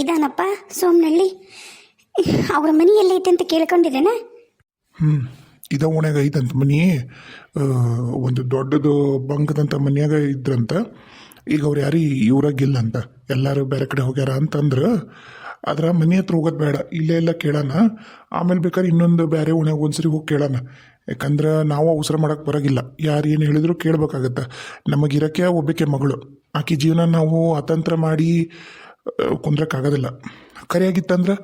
ಇದಾನಪ್ಪ ಸೋಮನಹಳ್ಳಿ ಅವರ ಮನೆ ಎಲ್ಲೈತೆ ಅಂತ ಕೇಳ್ಕೊಂಡಿದ್ದೇನೆ. ಹ್ಞೂ ಇದ ಓಣ್ಯಾಗ ಐತಂತ ಮನಿ ಒಂದು ದೊಡ್ಡದು ಬಂಕದಂತ ಮನ್ಯಾಗ ಇದ್ರಂತ. ಈಗ ಅವ್ರು ಯಾರು ಇವ್ರಾಗಿಲ್ಲ ಅಂತ ಎಲ್ಲರೂ ಬೇರೆ ಕಡೆ ಹೋಗ್ಯಾರ ಅಂತಂದ್ರೆ ಆದ್ರೆ ಮನೆ ಹತ್ರ ಹೋಗೋದು ಬೇಡ, ಇಲ್ಲೇ ಎಲ್ಲ ಕೇಳೋಣ ಆಮೇಲೆ ಬೇಕಾದ್ರೆ ಇನ್ನೊಂದು ಬೇರೆ ಓಣ್ಯಾಗ ಒಂದ್ಸರಿ ಹೋಗಿ ಕೇಳೋಣ ಯಾಕಂದ್ರೆ ನಾವು ಅವಸರ ಮಾಡೋಕೆ ಬರೋಗಿಲ್ಲ, ಯಾರು ಏನು ಹೇಳಿದ್ರು ಕೇಳಬೇಕಾಗತ್ತೆ. ನಮಗಿರೋಕ್ಕೆ ಒಬ್ಬಕ್ಕೆ ಮಗಳು, ಆಕೆ ಜೀವನ ನಾವು ಅತಂತ್ರ ಮಾಡಿ ಕುಂದ್ರಕ್ಕಾಗೋದಿಲ್ಲ. ಕರೆಯಾಗಿತ್ತಂದ್ರೆ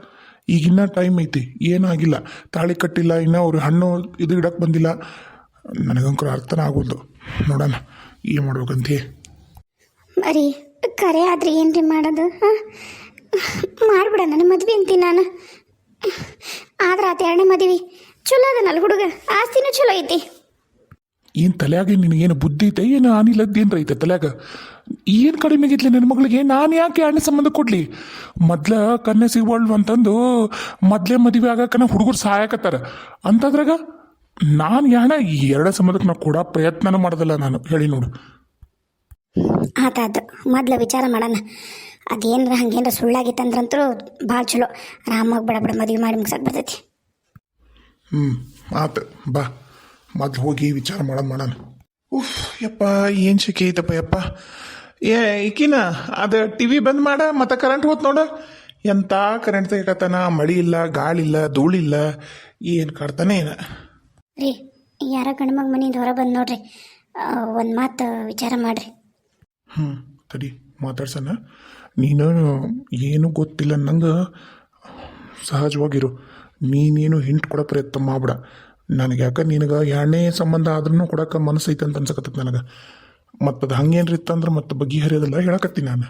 ಈಗಿನ್ನ ಟೈಮ್ ಐತಿ ಏನೂ ಆಗಿಲ್ಲ ತಾಳಿ ಕಟ್ಟಿಲ್ಲ ಇನ್ನು ಅವ್ರು ಹಣ್ಣು ಇದು ಇಡಕ್ಕೆ ಬಂದಿಲ್ಲ. ನನಗಂಕರ ಅರ್ಥನ ಆಗೋದು. ನೋಡೋಣ ಏನು ಮಾಡ್ಬೇಕಂತ ಮರಿ ಕರೆ ಆದ್ರೆ ಏನ್ರಿ ಮಾಡೋದು ಹಾಂ? ಮಾಡ್ಬಿಡ ನನ್ನ ಮದ್ವೆ ಅಂತೀನಿ ನಾನು. ಆದ್ರೆ ಆತ ಎರಡನೇ ಮದುವೆ ಚಲೋ ಅದನಲ್ಲ ಹುಡುಗ ಆಸ್ತಿನೂ ಚಲೋ ಐತಿ. ಏನು ತಲೆಯಾಗ ನಿನಗೇನು ಬುದ್ಧಿ ಐತೆ ಏನು ಆನಿಲ್ಲದ್ದು ಏನು ಐತೆ ತಲೆಯಾಗ? ಏನು ಕಡಿಮೆ ಆಗಿತ್ಲಿ ನನ್ನ ಮಗಳಿಗೆ? ನಾನು ಯಾಕೆ ಅಣ್ಣ ಸಂಬಂಧ ಕೊಡಲಿ? ಮೊದ್ಲ ಕನ್ನೆ ಸಿಗ್ಬಾರ್ದು ಅಂತಂದು ಮೊದ್ಲೇ ಮದುವೆ ಆಗಕ್ಕನ ಹುಡುಗರು ಸಹಾಯಕತ್ತಾರ ಅಂತದ್ರಾಗ ನಾನು ಯಾಣ ಈ ಎರಡೇ ಸಂಬಂಧಕ್ಕೆ ನಾವು ಕೊಡೋ ಪ್ರಯತ್ನನೂ ಮಾಡೋದಲ್ಲ ನಾನು. ಹೇಳಿ ನೋಡು. ಆತಾತು ಮೊದ್ಲು ವಿಚಾರ ಮಾಡೋಣ. ಅದೇನ್ರ ಹಂಗೇನ್ರ ಸುಳ್ಳಾಗಿತ್ತಂದ್ರಂತೂ ಭಾಳ ಚಲೋ. ಆರಾಮಾಗಿ ಬಡ ಬಡ ಮದುವೆ ಮಾಡಿ ಮುಗ್ಸಕ್ಕೆ ಬರ್ತೈತಿ. ಹ್ಞೂ ಆತ ಬಾ. ಮೊದ್ಲು ಹೋಗಿ ವಿಚಾರ ಮಾಡೋಣ ಮಾಡೋಣ. ಉಫ್ ಯಪ್ಪ ಏನು ಶಕೆ ಐತಪ್ಪ ಯಪ್ಪ. ಏ ಈಕಿನ ಅದು ಟಿ ವಿ ಬಂದ್ ಮಾಡ ಮತ್ತೆ ಕರೆಂಟ್ ಹೋತ್ ನೋಡ. ಎಂಥ ಕರೆಂಟ್ ತೆಗಿಕತ್ತಾನ ಮಳಿ ಇಲ್ಲ ಗಾಳಿ ಇಲ್ಲ ಧೂಳಿಲ್ಲ ಏನು ಕಾಡ್ತಾನೆ ಏನ ರೀ ಯಾರ ಗಂಡ್ಮಗ ಮನೆಯಿಂದ ಹೊರ ಬಂದ್ ನೋಡ್ರಿ. ಒಂದು ಮಾತು ವಿಚಾರ ಮಾಡ್ರಿ. ಹ್ಞೂ ತಡಿ ಮಾತಾಡ್ಸಣ. ನೀನು ಏನು ಗೊತ್ತಿಲ್ಲ ನಂಗೆ ಸಹಜವಾಗಿರು. ನೀನೇನು ಹಿಂಟ್ ಕೊಡೋ ಪ್ರಯತ್ನ ಮಾಡ್ಬಿಡ. ನನಗೆ ಯಾಕೆ ನಿನಗೆ ಎರಡನೇ ಸಂಬಂಧ ಆದ್ರೂ ಕೊಡೋಕೆ ಮನಸ್ಸೈತೆ ಅಂತ ಅನ್ಸಕತ್ತದ ನನಗೆ. ಮತ್ತು ಅದು ಹಂಗೇನ್ರಿ ಇತ್ತಂದ್ರೆ ಮತ್ತೆ ಬಗೆಹರಿಯೋದಿಲ್ಲ ಹೇಳಕತ್ತೀನಿ ನಾನು.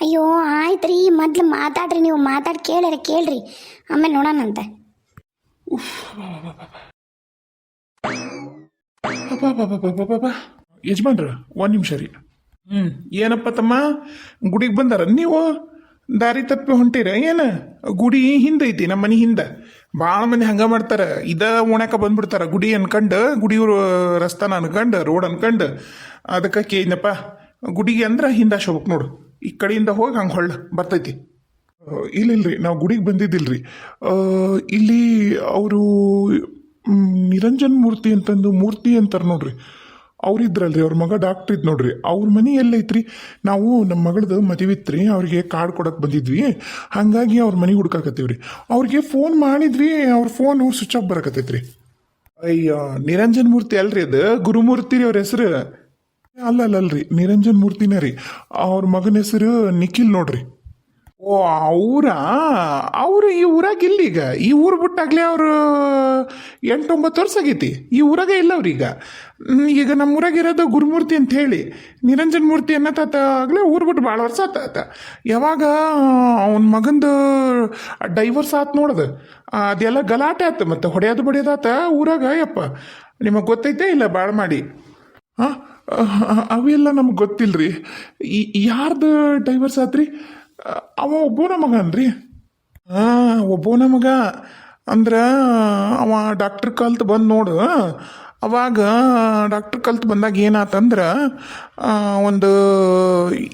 ಅಯ್ಯೋ ಆಯ್ತು ರೀ ಮೊದ್ಲು ಮಾತಾಡ್ರಿ ನೀವು ಮಾತಾಡಿ ಕೇಳ್ರಿ ಕೇಳ್ರಿ. ಆಮೇಲೆ ನೋಡೋಣಂತೆ. ಯಜಮಾನ್ರ ಒಂದು ನಿಮಿಷ ರೀ. ಹ್ಞೂ ಏನಪ್ಪ ತಮ್ಮ? ಗುಡಿಗೆ ಬಂದಾರ ನೀವು? ದಾರಿ ತಪ್ಪಿ ಹೊಂಟಿರ? ಏನು? ಗುಡಿ ಹಿಂದೈತಿ ನಮ್ಮ ಮನೆ ಹಿಂದೆ. ಭಾಳ ಮಂದಿ ಹಂಗೆ ಮಾಡ್ತಾರೆ. ಇದ ಓಣ್ಯಾಕ ಬಂದ್ಬಿಡ್ತಾರೆ ಗುಡಿ ಅನ್ಕಂಡು ಗುಡಿ ರಸ್ತಾನ ಅನ್ಕಂಡು, ರೋಡ್ ಅನ್ಕಂಡು. ಅದಕ್ಕೆ ಕೇಳಿದಪ್ಪ ಗುಡಿಗೆ ಅಂದ್ರೆ ಹಿಂದೆ ಶೋಭಕ್ ನೋಡು. ಈ ಕಡೆಯಿಂದ ಹೋಗಿ ಹಂಗೆ ಹೊಳ್ಳ, ಬರ್ತೈತಿ. ಇಲ್ಲ ಇಲ್ರಿ ನಾವು ಗುಡಿಗೆ ಬಂದಿದ್ದಿಲ್ರಿ. ಇಲ್ಲಿ ಅವರು ನಿರಂಜನ್ ಮೂರ್ತಿ ಅಂತಂದು ಮೂರ್ತಿ ಅಂತಾರೆ ನೋಡ್ರಿ. ಅವ್ರಿದ್ರಲ್ರಿ ಅವ್ರ ಮಗ ಡಾಕ್ಟ್ರ್ ಇದ್ ನೋಡ್ರಿ. ಅವ್ರ ಮನೆ ಎಲ್ಲೈತ್ರಿ. ನಾವು ನಮ್ಮ ಮಗಳದು ಮದುವೆ ಇತ್ರಿ. ಅವ್ರಿಗೆ ಕಾರ್ಡ್ ಕೊಡಕ್ಕೆ ಬಂದಿದ್ವಿ. ಹಾಗಾಗಿ ಅವ್ರ ಮನೆ ಹುಡ್ಕಾಕತ್ತೀವ್ರಿ. ಅವ್ರಿಗೆ ಫೋನ್ ಮಾಡಿದ್ವಿ. ಅವ್ರ ಫೋನ್ ಸ್ವಿಚ್ ಆಫ್ ಬರಕತ್ತೈತ್ರಿ. ಅಯ್ಯೋ, ನಿರಂಜನ್ ಮೂರ್ತಿ ಅಲ್ರಿ ಅದು? ಗುರುಮೂರ್ತಿ ರೀ ಅವ್ರ ಹೆಸರು. ಅಲ್ಲ ಅಲ್ಲ ಅಲ್ರಿ ನಿರಂಜನ್ ಮೂರ್ತಿನೇ ರೀ. ಅವ್ರ ಮಗನ ಹೆಸರು ನಿಖಿಲ್ ನೋಡ್ರಿ. ಓ ಅವರ ಅವರು ಈ ಊರಾಗ ಇಲ್ಲ ಈಗ ಈ ಊರು ಬಿಟ್ಟಾಗಲೇ ಅವರು ಎಂಟೊಂಬತ್ತು ವರ್ಷ ಆಗೈತಿ. ಈ ಊರಾಗ ಇಲ್ಲ ಅವ್ರೀಗ ಈಗ. ನಮ್ಮ ಊರಾಗ ಇರೋದು ಗುರುಮೂರ್ತಿ ಅಂತ ಹೇಳಿ. ನಿರಂಜನ್ ಮೂರ್ತಿ ಅನ್ನತಾತ ಆಗಲೇ ಊರು ಬಿಟ್ಟು ಭಾಳ ವರ್ಷ ಆತಾತ ಯಾವಾಗ ಅವನ ಮಗಂದು ಡೈವರ್ಸ್ ಆತು ನೋಡದು. ಅದೆಲ್ಲ ಗಲಾಟೆ ಆತು ಮತ್ತು ಹೊಡೆಯೋದು ಬಡಿಯೋದಾತ ಊರಾಗ, ಯಪ್ಪ. ನಿಮಗೆ ಗೊತ್ತೈತೆ ಇಲ್ಲ ಭಾಳ ಮಾಡಿ. ಹಾಂ ಅವೆಲ್ಲ ನಮ್ಗೆ ಗೊತ್ತಿಲ್ಲ ರೀ ಯಾರ್ದು ಡೈವರ್ಸ್ ಆತ್ರಿ? ಅವ ಒಬ್ಬನ ಮಗ ಅನ್ರಿ. ಹಾಂ ಒಬ್ಬನ ಮಗ ಅಂದ್ರೆ ಅವ ಡಾಕ್ಟ್ರ್ ಕಲ್ತು ಬಂದು ನೋಡು. ಅವಾಗ ಡಾಕ್ಟ್ರ್ ಕಲ್ತು ಬಂದಾಗ ಏನಾತಂದ್ರೆ ಒಂದು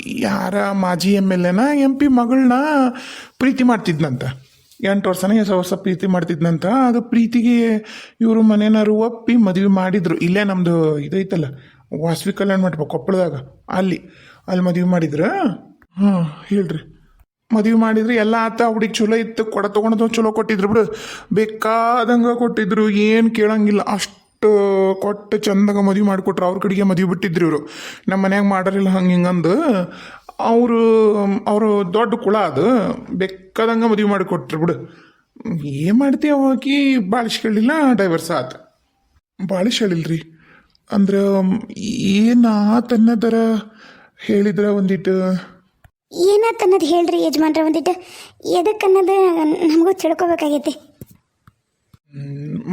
ಯಾರ ಮಾಜಿ M L A M P ಮಗಳನ್ನ ಪ್ರೀತಿ ಮಾಡ್ತಿದ್ನಂತ. ಎಂಟು ವರ್ಷನ ಎಸ ವರ್ಷ ಪ್ರೀತಿ ಮಾಡ್ತಿದ್ನಂತ. ಅದು ಪ್ರೀತಿಗೆ ಇವರು ಮನೇನಾರು ಒಪ್ಪಿ ಮದುವೆ ಮಾಡಿದ್ರು. ಇಲ್ಲೇ ನಮ್ಮದು ಇದೈತಲ್ಲ ವಾಸವಿ ಕಲ್ಯಾಣ ಮಂಟಪ ಕೊಪ್ಪಳದಾಗ. ಅಲ್ಲಿ ಅಲ್ಲಿ ಮದುವೆ ಮಾಡಿದ್ರ? ಹಾಂ, ಹೇಳ್ರಿ. ಮದುವೆ ಮಾಡಿದ್ರು ಎಲ್ಲ ಆತ ಹುಡುಗಿ ಚಲೋ ಇತ್ತು, ಕೊಡ ತೊಗೊಂಡು ಚಲೋ ಕೊಟ್ಟಿದ್ರು ಬಿಡು. ಬೇಕಾದಂಗೆ ಕೊಟ್ಟಿದ್ರು, ಏನು ಕೇಳಂಗಿಲ್ಲ. ಅಷ್ಟು ಕೊಟ್ಟು ಚಂದಾಗ ಮದುವೆ ಮಾಡಿಕೊಟ್ರು, ಅವ್ರ ಕಡೆಗೆ ಮದುವೆ ಬಿಟ್ಟಿದ್ರು ಇವರು. ನಮ್ಮ ಮನ್ಯಾಗ ಮಾಡರಿಲ್ಲ ಹಂಗೆ ಹಿಂಗಂದು ಅವರು ಅವರು ದೊಡ್ಡ ಕುಳ ಅದು. ಬೇಕಾದಂಗೆ ಮದುವೆ ಮಾಡಿಕೊಟ್ರು ಬಿಡು. ಏನು ಮಾಡ್ತೀವಿ ಹೋಗಿ ಬಾಳಿಸ್ಕೊಳ್ಳಿಲ್ಲ ಡೈವರ್ಸ್ ಆತ. ಬಾಳಿಶ್ ಹೇಳಿಲ್ರಿ. ಅಂದ್ರೆ, ಏನು ಆತನ್ನದರ ಹೇಳಿದ್ರ ಒಂದಿಟ್ಟು ಏನಾತ್ ಅನ್ನೋದು ಹೇಳ್ರಿ ಯಜಮಾನ್ರ ಒಂದಿಟ್ಟು ಎದಕ್ಕೆ ಅನ್ನೋದು ನಮಗೂ ತಿಳ್ಕೊಬೇಕಾಗೈತಿ.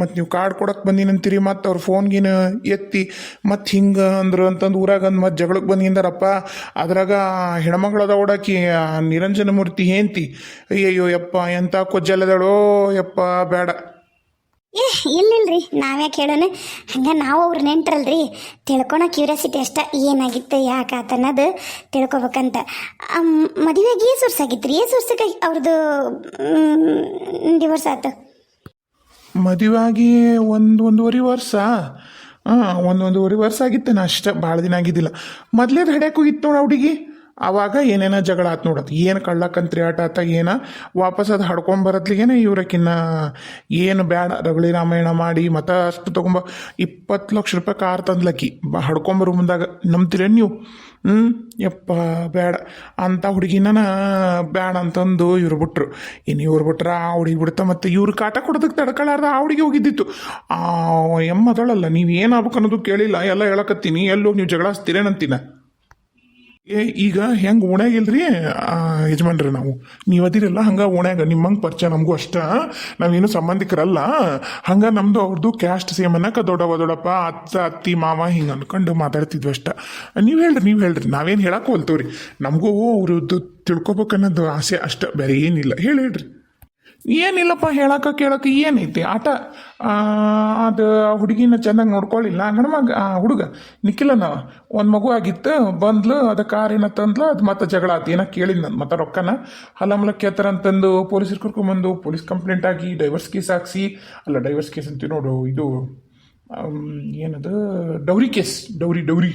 ಮತ್ತು ನೀವು ಕಾರ್ಡ್ ಕೊಡಕ್ಕೆ ಬಂದಿನಂತೀರಿ ಮತ್ತು ಅವ್ರ ಫೋನ್ಗಿನ ಎತ್ತಿ, ಮತ್ತು ಹಿಂಗೆ ಅಂದ್ರು ಅಂತಂದು ಊರಾಗ ಮತ್ತೆ ಜಗಳಕ್ಕೆ ಬಂದಿಂದಾರಪ್ಪ ಅದ್ರಾಗ ಹೆಣ್ಮಗಳದ ಓಡಾಕಿ ನಿರಂಜನ ಮೂರ್ತಿ ಹೇಂತಿ ಅಯ್ಯಯ್ಯೋ ಯಪ್ಪ ಎಂಥ ಕೊಜ್ಜಲ್ಲದಳೋ ಯಪ್ಪ, ಬೇಡ. ಏ, ಇಲ್ಲಿಲ್ರಿ. ನಾವ್ಯಾಕೆ ಹೇಳೋಣ ಹಂಗೆ ನಾವು ಅವ್ರ ನೆಂಟ್ರಲ್ರಿ. ತಿಳ್ಕೊಳೋ ಕ್ಯೂರಿಯಾಸಿಟಿ ಅಷ್ಟ ಏನಾಗಿತ್ತು, ಯಾಕೆ ಅನ್ನೋದು ತಿಳ್ಕೊಬೇಕಂತ. ಮದುವೆಗೆ ಏ ವರ್ಷ ಆಗಿತ್ತು ಏ ವರ್ಷಕ್ಕೆ ಅವ್ರದ್ದು ಡಿವೋರ್ಸ್ ಆಯ್ತು ಮದುವೆ ಆಗಿ ಒಂದು, ಒಂದೂವರೆ ವರ್ಷ. ಹಾಂ, ಒಂದು, ಒಂದೂವರೆ ವರ್ಷ ನಾ ಅಷ್ಟೇ. ಭಾಳ ದಿನ ಆಗಿದ್ದಿಲ್ಲ. ಮೊದ್ಲೇದು ಹಡ್ಯಾಕ ಹೋಗಿತ್ತು ನೋಡ ಹುಡುಗಿ. ಅವಾಗ ಏನೇನೋ ಜಗಳ ಆತು ನೋಡತ್. ಏನು ಕಳ್ಳಕ್ಕಂತ್ರಿ ಆಟ ಆತ, ಏನ? ವಾಪಸ್ ಅದು ಹಡ್ಕೊಂಬರತ್ಲಿಗೇನೆ ಇವ್ರಕ್ಕಿನ್ನ ಏನು ಬೇಡ ರಗಳಿ ರಾಮಾಯಣ ಮಾಡಿ ಮತ ಅಷ್ಟು ತೊಗೊಂಬ, ಇಪ್ಪತ್ತು ಲಕ್ಷ ರೂಪಾಯಿ ಕಾರ್ ತಂದ್ಲಕ್ಕಿ ಬ ಹಡ್ಕೊಂಬರು ಮುಂದಾಗ ನಂಬ್ತೀರೇನು ನೀವು? ಹ್ಞೂ ಯಪ್ಪ ಬೇಡ ಅಂಥ ಹುಡುಗಿನ ಬೇಡ ಅಂತಂದು ಇವ್ರು ಬಿಟ್ರು. ಇನ್ನು ಇವ್ರು ಬಿಟ್ರ ಆ ಹುಡುಗಿ ಬಿಡ್ತಾ ಮತ್ತೆ ಇವ್ರು ಕಾಟ ಕೊಡೋದಕ್ಕೆ ತಡ್ಕೊಳಾರ್ದ ಆ ಹುಡುಗಿ ಹೋಗಿದ್ದಿತ್ತು. ಆ ಎಮ್ಮದಳಲ್ಲ ನೀವು ಏನಾಗ್ಬೇಕು ಅನ್ನೋದು ಕೇಳಿಲ್ಲ. ಎಲ್ಲ ಹೇಳಕತ್ತೀನಿ. ಎಲ್ಲೋಗಿ ನೀವು ಜಗಳ ಹಚ್ತೀರೇನಂತೀನ? ಏ, ಈಗ ಹೆಂಗೆ ಓಣ್ಯಾಗಿಲ್ರಿ ಯಜಮಾನ್ರಿ ನಾವು. ನೀವು ಅದಿರಲ್ಲ, ಹಂಗೆ ಓಣ್ಯಾಗ. ನಿಮ್ಮಂಗೆ ಪರಿಚಯ ನಮಗೂ ಅಷ್ಟ. ನಾವೇನು ಸಂಬಂಧಿಕರಲ್ಲ. ಹಂಗೆ ನಮ್ಮದು ಅವ್ರದ್ದು ಕ್ಯಾಸ್ಟ್ ಸೇಮ್ ಅನ್ನಕ್ಕೆ ದೊಡ್ಡವ ದೊಡ್ಡಪ್ಪ, ಅತ್ತ, ಅತ್ತಿ, ಮಾವ ಹಿಂಗೆ ಅನ್ಕೊಂಡು ಮಾತಾಡ್ತಿದ್ವಿ ಅಷ್ಟ. ನೀವು ಹೇಳ್ರಿ ನೀವು ಹೇಳ್ರಿ. ನಾವೇನು ಹೇಳಕ್ಕೆ ಹೋಲ್ತೇವ್ರಿ. ನಮಗೂ ಅವ್ರದ್ದು ತಿಳ್ಕೊಬೇಕನ್ನೋದು ಆಸೆ ಅಷ್ಟ. ಬೇರೆ ಏನಿಲ್ಲ. ಹೇಳಿ, ಹೇಳ್ರಿ. ಏನಿಲ್ಲಪ್ಪ ಹೇಳಕ್ಕೆ ಕೇಳಕ್ಕೆ ಏನೈತಿ? ಆಟ ಆ, ಅದು ಹುಡುಗಿನ ಚೆನ್ನಾಗಿ ನೋಡ್ಕೊಳ್ಳಿಲ್ಲ ಮಗ ಹುಡುಗ ನಿಖಿಲನ ಒಂದು ಮಗು ಆಗಿತ್ತು. ಬಂದ್ಲು ಅದು ಕಾರ್ ಏನ ತಂದ್ಲು ಅದು ಮತ್ತೆ ಜಗಳ ಆತು. ಏನೋ ಕೇಳಿದ್ ನಾನು ಮತ್ತೆ ರೊಕ್ಕನ. ಹಲಮಲ ಅಂತಂದು ಪೊಲೀಸರು ಕರ್ಕೊಂಬಂದು ಪೊಲೀಸ್ ಕಂಪ್ಲೇಂಟ್ ಆಗಿ ಡೈವರ್ಸ್ ಕೇಸ್ ಹಾಕ್ಸಿ. ಅಲ್ಲ ಡೈವರ್ಸ್ ಕೇಸ್ ಅಂತೀವಿ ನೋಡು ಇದು ಏನದು? Dowry case dowry dowry.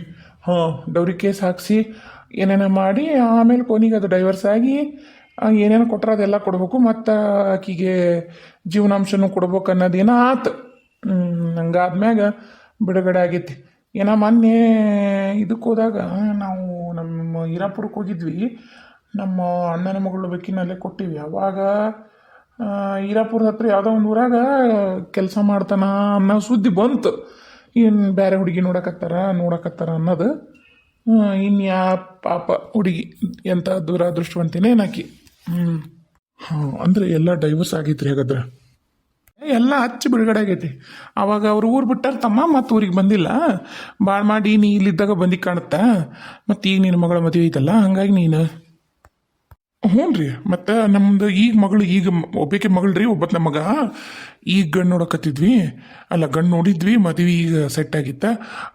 ಹಾಂ ಡೌರಿ ಕೇಸ್ ಹಾಕ್ಸಿ ಏನೇನೋ ಮಾಡಿ ಆಮೇಲೆ ಕೊನೆಗೆ ಅದು ಡೈವರ್ಸ್ ಆಗಿ ಏನೇನು ಕೊಟ್ರೆ ಅದೆಲ್ಲ ಕೊಡ್ಬೇಕು, ಮತ್ತು ಆಕಿಗೆ ಜೀವನಾಂಶನೂ ಕೊಡ್ಬೇಕು ಅನ್ನೋದೇನೋ ಆತು. ಹಂಗಾದ್ಮ್ಯಾಗ ಬಿಡುಗಡೆ ಆಗೈತಿ. ಏನೋ ಮೊನ್ನೆ ಇದಕ್ಕೆ ಹೋದಾಗ ನಾವು ನಮ್ಮ ಹೀರಾಪುರಕ್ಕೆ ಹೋಗಿದ್ವಿ. ನಮ್ಮ ಅಣ್ಣನ ಮಗಳು ಬೆಕ್ಕಿನಲ್ಲೇ ಕೊಟ್ಟಿವಿ. ಅವಾಗ ಹೀರಾಪುರದ ಹತ್ರ ಯಾವುದೋ ಒಂದು ಊರಾಗ ಕೆಲಸ ಮಾಡ್ತಾನ ಅನ್ನೋ ಸುದ್ದಿ ಬಂತು. ಇನ್ನು ಬೇರೆ ಹುಡುಗಿ ನೋಡಕತ್ತಾರ ನೋಡಕತ್ತಾರ ಅನ್ನೋದು. ಇನ್ಯಾ ಪಾಪ ಹುಡುಗಿ ಎಂಥ ದುರಾದೃಷ್ಟವಂತಿನೇ ನಾಕಿ ಹ್ಞೂ ಹಾಂ ಅಂದರೆ ಎಲ್ಲ ಡೈವರ್ಸ್ ಆಗೈತ್ರಿ ಹಾಗಾದ್ರೆ? ಎಲ್ಲ ಹಚ್ಚಿ ಬಿಡುಗಡೆ ಆಗೈತಿ. ಅವಾಗ ಅವ್ರು ಊರು ಬಿಟ್ಟಾರ, ತಮ್ಮ ಮತ್ತು ಊರಿಗೆ ಬಂದಿಲ್ಲ. ಭಾಳ ಮಾಡಿ ನೀ ಇಲ್ಲಿದ್ದಾಗ ಬಂದಿ ಕಾಣುತ್ತಾ. ಮತ್ತು ಈಗ ನಿನ್ನ ಮಗಳ ಮದುವೆ ಐತಲ್ಲ, ಹಂಗಾಗಿ ನೀನು ಹ್ಞೂ ರೀ ಮತ್ತು ನಮ್ದು ಈಗ ಮಗಳು, ಈಗ ಒಬ್ಬಕ್ಕೆ ಮಗಳು ರೀ ಒಬ್ಬತ್ತು ನಮ್ಮ ಮಗ. ಈಗ ಗಂಡು ನೋಡಕತ್ತಿದ್ವಿ. ಅಲ್ಲ, ಗಂಡು ನೋಡಿದ್ವಿ, ಮದುವೆ ಈಗ ಸೆಟ್ ಆಗಿತ್ತ.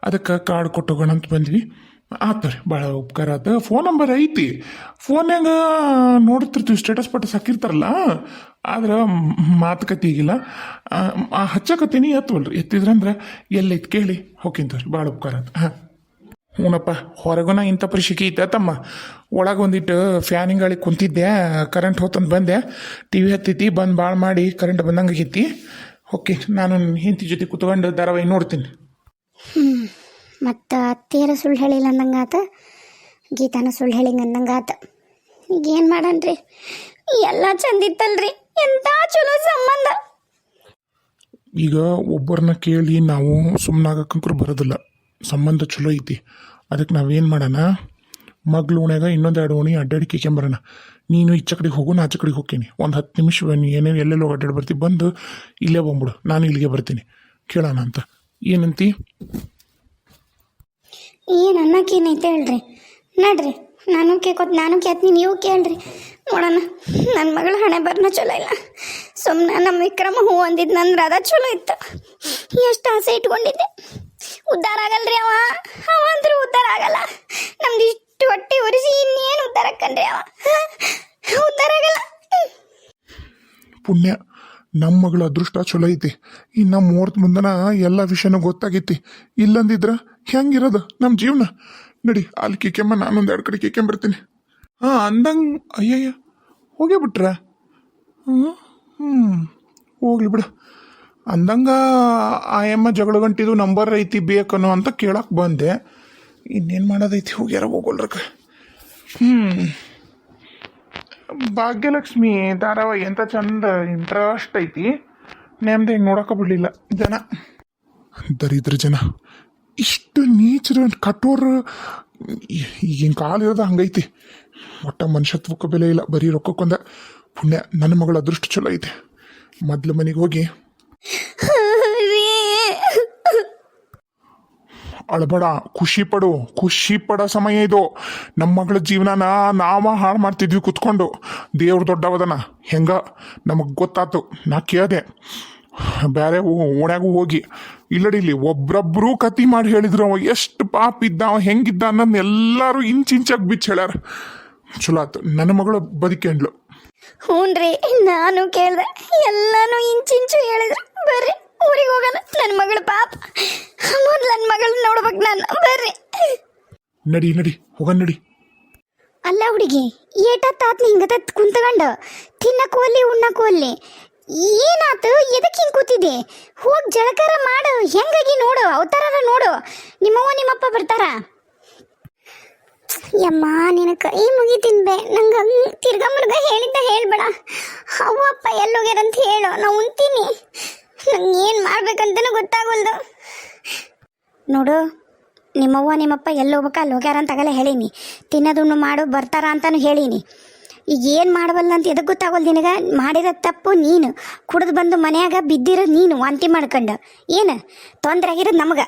ಅದಕ್ಕೆ ಕಾರ್ಡ್ ಕೊಟ್ಟೋಗೋಣ ಅಂತ ಬಂದ್ವಿ. ಆತ ರೀ ಭಾಳ ಉಪಕಾರ ಆತ. ಫೋನ್ ನಂಬರ್ ಐತಿ. ಫೋನ್ಯಾಗ ನೋಡ್ತಿರ್ತೀವಿ ಸ್ಟೇಟಸ್ ಪಟ್ಟಸ್ ಹಾಕಿರ್ತಾರಲ್ಲ, ಆದ್ರೆ ಮಾತುಕತೆ ಈಗಿಲ್ಲ. ಹಚ್ಚಕತ್ತೀನಿ, ಎತ್ತವಲ್ರಿ. ಎತ್ತಿದ್ರಂದ್ರೆ ಎಲ್ಲೈತಿ ಕೇಳಿ ಹೋಗಿಂತವ್ರಿ ಭಾಳ ಉಪಕಾರ ಆತ. ಹಾಂ. ಹ್ಞೂನಪ್ಪ ಹೊರಗುನ ಇಂಥ ಪರಿಶಿಕೆ ಐತೆ ತಮ್ಮ. ಒಳಗೆ ಒಂದಿಟ್ಟು ಫ್ಯಾನಿಂಗ್ ಗಾಳಿ ಕುಂತಿದ್ದೆ ಕರೆಂಟ್ ಹೋತಂದು ಬಂದೆ. ಟಿ ವಿ ಹತ್ತೈತಿ, ಬಂದು ಭಾಳ ಮಾಡಿ ಕರೆಂಟ್ ಬಂದಂಗೆ ಆಗೈತಿ. ಓಕೆ ನಾನು ಹೆಂಡತಿ ಜೊತೆ ಕುತ್ಕೊಂಡು ಧಾರಾವಾಹಿ ನೋಡ್ತೀನಿ. ಮತ್ತು ಅತ್ತೆಯರ ಸುಳ್ಳು ಹೇಳಿಲ್ಲ ಅಂದಂಗಾತ, ಗೀತಾನ ಸುಳ್ಳು ಹೇಳಿಂಗ ಅಂದಂಗಾತ. ಈಗ ಏನು ಮಾಡನ್ರಿ? ಎಲ್ಲ ಚಂದಿತ್ತಲ್ರಿ ಎಂಥ ಚಲೋ ಸಂಬಂಧ? ಈಗ ಒಬ್ಬರನ್ನ ಕೇಳಿ ನಾವು ಸುಮ್ಮನಾಗಕ್ಕಂಕರು ಬರೋದಿಲ್ಲ. ಸಂಬಂಧ ಚಲೋ ಐತಿ. ಅದಕ್ಕೆ ನಾವೇನು ಮಾಡೋಣ? ಮಗ್ಳು ಓಣ್ಯಾಗ ಇನ್ನೊಂದು ಎರಡು ಓಣಿ ಅಡ್ಡಾಡಿ ಕೇಕೆಂಬರೋಣ ನೀನು ಈಚ ಕಡೆಗೆ ಹೋಗು, ನಾ ಆಚೆ ಕಡೆಗೆ ಹೋಗ್ತೀನಿ ಒಂದು ಹತ್ತು ನಿಮಿಷ ನೀ ಏನೇನು ಎಲ್ಲೆಲ್ಲೋ ಅಡ್ಡಾಡಿ ಬರ್ತೀವಿ ಬಂದು ಇಲ್ಲೇ ಬಂದ್ಬಿಡು. ನಾನು ಇಲ್ಲಿಗೆ ಬರ್ತೀನಿ. ಕೇಳೋಣ ಅಂತ. ಏನಂತಿ? ಏನು ಅನ್ನಕ್ಕೇನೈತೆ ಹೇಳ್ರಿ. ನಡ್ರಿ, ನಾನು ಕೇಳ್ಕೊತ್, ನಾನು ಕೇಳ್ತೀನಿ, ನೀವು ಕೇಳ್ರಿ. ನೋಡೋಣ ನನ್ನ ಮಗಳು ಹಣೆ ಬರ್ನ ಚಲೋ ಇಲ್ಲ. ಸುಮ್ಮನೆ ನಮ್ಮ ವಿಕ್ರಮ ಹೂ ಅಂದಿದ್ನಂದ್ರೆ ಅದ ಚಲೋ ಇತ್ತು. ಎಷ್ಟು ಆಸೆ ಇಟ್ಕೊಂಡಿದ್ದೆ. ಉದ್ಧಾರ ಆಗಲ್ರಿ ಅವ. ಅವ ಅಂದ್ರೆ ಉದ್ಧಾರ ಆಗಲ್ಲ. ನಮ್ದು ಇಷ್ಟು ಹೊಟ್ಟೆ ಉರಿಸಿ ಇನ್ನೇನು ಉದ್ಧಾರ ಹಾಕನ್ರಿ ಅವ ಉದ್ಧಾರ ಆಗಲ್ಲ. ಪುಣ್ಯ. ನಮ್ಮ ಮಗಳ ಅದೃಷ್ಟ ಚಲೋ ಐತಿ. ನಮ್ಮ ಮೂವತ್ತು ಮುಂದನ ಎಲ್ಲ ವಿಷಯನೂ ಗೊತ್ತಾಗೈತಿ. ಇಲ್ಲಂದಿದ್ರ ಹೆಂಗಿರೋದು ನಮ್ಮ ಜೀವನ? ನಡಿ, ಅಲ್ಲಿ ಕಿಕ್ಕೆಮ್ಮ, ನಾನೊಂದು ಎರಡು ಕಡೆ ಕಿಕ್ಕೆಂಬರ್ತೀನಿ. ಹಾಂ, ಅಂದಂಗೆ, ಅಯ್ಯಯ್ಯ, ಹೋಗೇ ಬಿಟ್ರ? ಹ್ಞೂ ಹೋಗ್ಲಿ ಬಿಡು. ಅಂದಂಗ ಆ ಎಮ್ಮ ಜಗಳ ಗಂಟಿದು ನಂಬರ್ ಐತಿ ಬೇಕನ್ನೋ ಅಂತ ಕೇಳಕ್ಕೆ ಬಂದೆ. ಇನ್ನೇನು ಮಾಡೋದೈತಿ? ಹೋಗ್ಯಾರ ಹೋಗೋಲ್ರಕ್ಕ. ಹ್ಞೂ ಭಾಗ್ಯಲಕ್ಷ್ಮಿ, ಧಾರಾವಾಹಿ, ಎಂತ ಚಂದ ಇಂಟ್ರೆಸ್ಟ್ ಐತಿ. ನೇಮ್ದು ಹಿಂಗೆ ನೋಡಕ ಬಿಡಲಿಲ್ಲ, ಜನ. ದರಿದ್ರ ಜನ. ಇಷ್ಟು ನೀಚರ ಕಠೋರ ಈಗಿನ ಕಾಲ ಇರೋದು ಹಂಗೈತಿ. ಒಟ್ಟ ಮನುಷ್ಯತ್ವಕ್ಕೆ ಬೆಲೆ ಇಲ್ಲ, ಬರೀ ರೊಕ್ಕಕ್ಕೊಂದ ಪುಣ್ಯ. ನನ್ನ ಮಗಳ ಅದೃಷ್ಟ ಚಲೋ ಐತೆ. ಮೊದ್ಲು ಮನೆಗೆ ಹೋಗಿ ಅಳಬೇಡ ಖುಷಿ ಪಡು ಖುಷಿ ಪಡೋ ಸಮಯ ಇದು. ನಮ್ಮ ಮಗಳ ಜೀವನನ ನಾವ ಹಾಳು ಮಾಡ್ತಿದ್ವಿ ಕುತ್ಕೊಂಡು. ದೇವ್ರ ದೊಡ್ಡವದನ. ಹೆಂಗ? ನಮಗೆ ಗೊತ್ತಾತು. ನಾ ಕೇಳ್ದೆ. ಬೇರೆ ಓಣ್ಯಾಗು ಹೋಗಿ. ಇಲ್ಲಡಿ ಇಲ್ಲಿ ಒಬ್ರೊಬ್ರು ಕತಿ ಮಾಡಿ ಹೇಳಿದ್ರು ಅವ. ಎಷ್ಟು ಪಾಪ ಇದ್ದ, ಅವ ಹೆಂಗಿದ್ದ ಅನ್ನೋದನ್ನ ಎಲ್ಲರೂ ಇಂಚಿಂಚಾಗಿ ಬಿಚ್ಚ ಹೇಳ್ಯಾರ. ಚಲೋ ಆತು. ನನ್ನ ಮಗಳು ಬದುಕೇಂಡ್ಲು ರೀ ನಾನು ಕೇಳ್ದೆ. ಎಲ್ಲಾನು ಇಂಚಿಂಚು ಹೇಳಿದ್ರು. ಬರ್ರಿ. ಊರಿಗೆ ಹೋಗೋಣ. ನನ್ನ ಮಗಳು ಪಾಪ. ಮೊದ್ಲು ನನ್ನ ಮಗಳನ್ನ ನೋಡ್ಬೇಕು ನಾನು. ಬರ್ರಿ. ನಡಿ ನಡಿ. ಹೋಗ ನಡಿ. ಅಲ್ಲ ಹುಡುಗಿ ತಾತ ಹಿಂಗತ ಕುಂತ್ಕೊಂಡು. ತಿನ್ನಕ್ಕೂ ಅಲ್ಲಿ ಉಣ್ಣಕ್ಕೂ ಅಲ್ಲಿ. ಏನಾತು? ಎದಕ್ಕೆ ಹಿಂಗೆ ಕೂತಿದ್ದೆ? ಹೋಗಿ ಜಳಕಾರ ಮಾಡು. ಹೆಂಗಾಗಿ ನೋಡು? ಅವತಾರ ನೋಡು. ನಿಮ್ಮವ್ವ ನಿಮ್ಮಪ್ಪ ಬರ್ತಾರ? ಯಮ್ಮ ನಿನ ಕೈ ಮುಗಿ ತಿನ್ಬೇ ನಂಗೆ ತಿರ್ಗಾ ಮುರ್ಗ ಹೇಳಿದ್ದ ಹೇಳ್ಬೇಡ. ಅವ್ವಪ್ಪ ಅಪ್ಪ ಎಲ್ಲೋಗ್ಯಾರ ಅಂತ ಹೇಳು. ನಾವು ಏನು ಮಾಡ್ಬೇಕಂತನೂ ಗೊತ್ತಾಗಲ್ದು. ನೋಡು, ನಿಮ್ಮವ್ವ ನಿಮ್ಮಪ್ಪ ಎಲ್ಲಿ ಹೋಗ್ಬೇಕ ಅಲ್ಲಿ ಹೋಗ್ಯಾರ ಅಂತ ಆಗಲೇ ಹೇಳೀನಿ. ತಿನ್ನೋದುಣ್ಣು ಮಾಡು, ಬರ್ತಾರ ಅಂತಾನು ಹೇಳೀನಿ. ಈಗ ಏನು ಮಾಡಬಲ್ಲ ಅಂತ ಎದಕ್ಕೆ ಗೊತ್ತಾಗಲ್ಲ ನಿನಗೆ? ಮಾಡಿರೋ ತಪ್ಪು ನೀನು. ಕುಡಿದು ಬಂದು ಮನ್ಯಾಗ ಬಿದ್ದಿರೋ ನೀನು, ವಾಂತಿ ಮಾಡ್ಕೊಂಡು. ಏನು? ತೊಂದರೆ ಆಗಿರೋದು ನಮಗೆ.